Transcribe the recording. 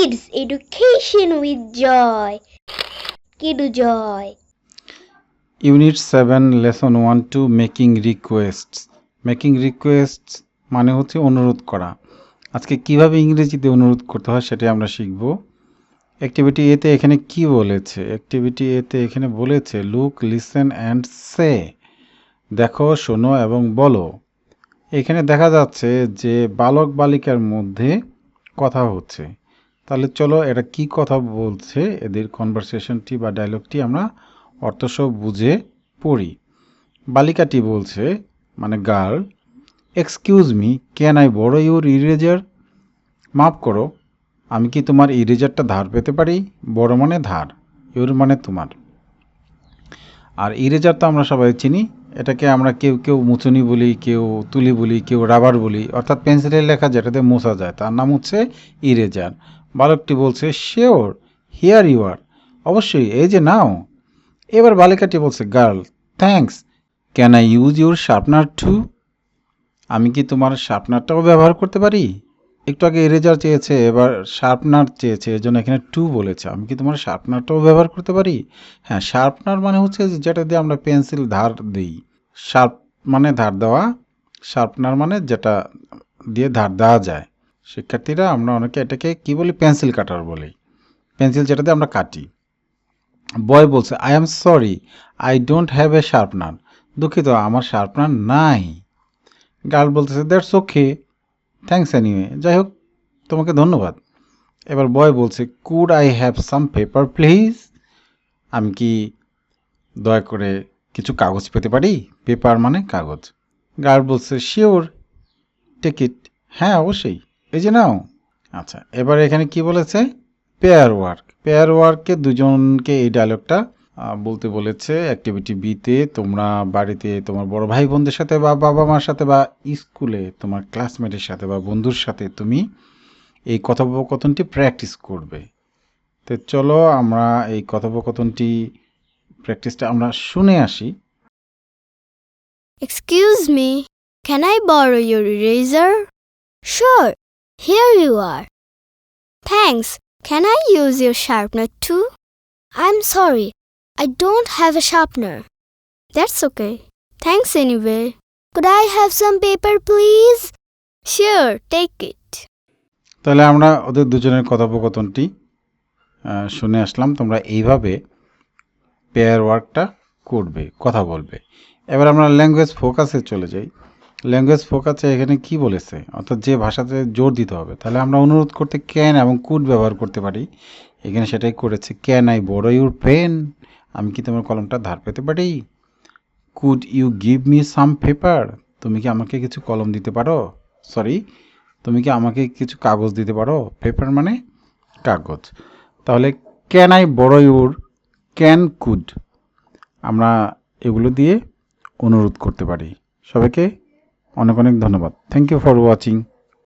kids education with joy. Kidu joy. Unit seven lesson one two making requests making requests মানে হচ্ছে অনুরোধ করা। আজকে কীভাবে ইংরেজিতে অনুরোধ করতে হয় সেটা আমরা শিখব। অ্যাক্টিভিটি এতে এখানে কি বলেছে? অ্যাক্টিভিটি এতে এখানে বলেছে লুক লিসেন অ্যান্ড সে দেখো, শোনো এবং বলো। এখানে দেখা যাচ্ছে যে বালক বালিকার মধ্যে কথা হচ্ছে। তাহলে চলো এটা কি কথা বলছে? এদের কনভারসেশনটি বা ডায়লগটি আমরা অর্থসহ বুঝে পড়ি। বালিকাটি বলছে মানে girl excuse me can I borrow your eraser মাফ করো, আমি কি তোমার ইরেজারটা ধার পেতে পারি? বড় মানে ধার ইউর মানে তোমার। আর ইরেজার তো আমরা সবাই চিনি, এটাকে আমরা কেউ কেউ মুচুনি বলি, কেউ তুলি বলি, কেউ রাবার বলি, অর্থাৎ পেন্সিলের লেখা যেটাতে মোছা যায়, তার নাম হচ্ছে ইরেজার বালকটি বলছে, শিওর, হিয়ার ইউ আর। অবশ্যই, এই যে নাও। এবার বালিকাটি বলছে, girl, thanks. Can I use your sharpener too? আমি কি তোমার শার্পনারটাও ব্যবহার করতে পারি? একটু আগে ইরেজার চেয়েছে, এবার শার্পনার চেয়েছে এর জন্য এখানে টু বলেছে। আমি কি তোমার শার্পনারটাও ব্যবহার করতে পারি? হ্যাঁ শার্পনার মানে হচ্ছে যেটা দিয়ে আমরা পেন্সিল ধার দিই। শার্প মানে ধার দেওয়া, শার্পনার মানে যেটা দিয়ে ধার দেওয়া যায়। শিক্ষার্থীরা, আমরা অনেকে এটাকে কি বলি? পেন্সিল কাটার বলি। পেন্সিল যেটা দিয়ে আমরা কাটি। বয় বলছে I am sorry I don't have a sharpener দুঃখিত, আমার শার্পনার নাই। গার্ল বলতেছে দ্যাটস ওকে থ্যাঙ্কস এনিওয়ে যাই হোক, তোমাকে ধন্যবাদ। এবার বয় বলছে could I have some paper please আমি কি দয়া করে কিছু কাগজ পেতে পারি? পেপার মানে কাগজ। গার্ল বলছে শিওর টিকিট হ্যাঁ অবশ্যই। এই যে নাও। আচ্ছা এবার এখানে কি বলেছে? পেয়ার ওয়ার্ক পেয়ার ওয়ার্কে দুজনকে এই ডায়লগটা বলতে বলেছে অ্যাক্টিভিটি বিতে তোমরা বাড়িতে তোমার বড় ভাই বোনদের সাথে বা বাবা মার সাথে বা স্কুলে তোমার ক্লাসমেটের সাথে বা বন্ধুর সাথে তুমি এই কথোপকথনটি প্র্যাকটিস করবে। তো চলো আমরা এই কথোপকথনটি প্র্যাকটিসটা আমরা শুনে আসি। Excuse me can I borrow your eraser? Sure, here you are. Thanks, can I use your sharpener too? I'm sorry, I don't have a sharpener. That's okay. Thanks anyway. Could I have some paper, please? Sure, take it. তাহলে আমরা ওদের দুজনের কথোপকথনটি শুনে আসলাম তোমরা এইভাবে pair ওয়ার্কটা করবে কথা বলবে এবার আমরা ল্যাঙ্গুয়েজ ফোকাসে চলে যাই ল্যাঙ্গুয়েজ ফোকাসে এখানে কি বলেছে? অর্থাৎ যে ভাষাতে জোর দিতে হবে। তাহলে আমরা অনুরোধ করতে ক্যান এবং কুড ব্যবহার করতে পারি। এখানে সেটাই করেছে can I borrow your pen আমি কি তোমার কলমটা ধার পেতে পারি? Could you give me some paper তুমি কি আমাকে কিছু কলম দিতে পারো? সরি তুমি কি আমাকে কিছু কাগজ দিতে পারো? পেপার মানে কাগজ। তাহলে can I borrow your can could আমরা এগুলো দিয়ে অনুরোধ করতে পারি। সবাইকে অনেক অনেক ধন্যবাদ থ্যাংক ইউ ফর ওয়াচিং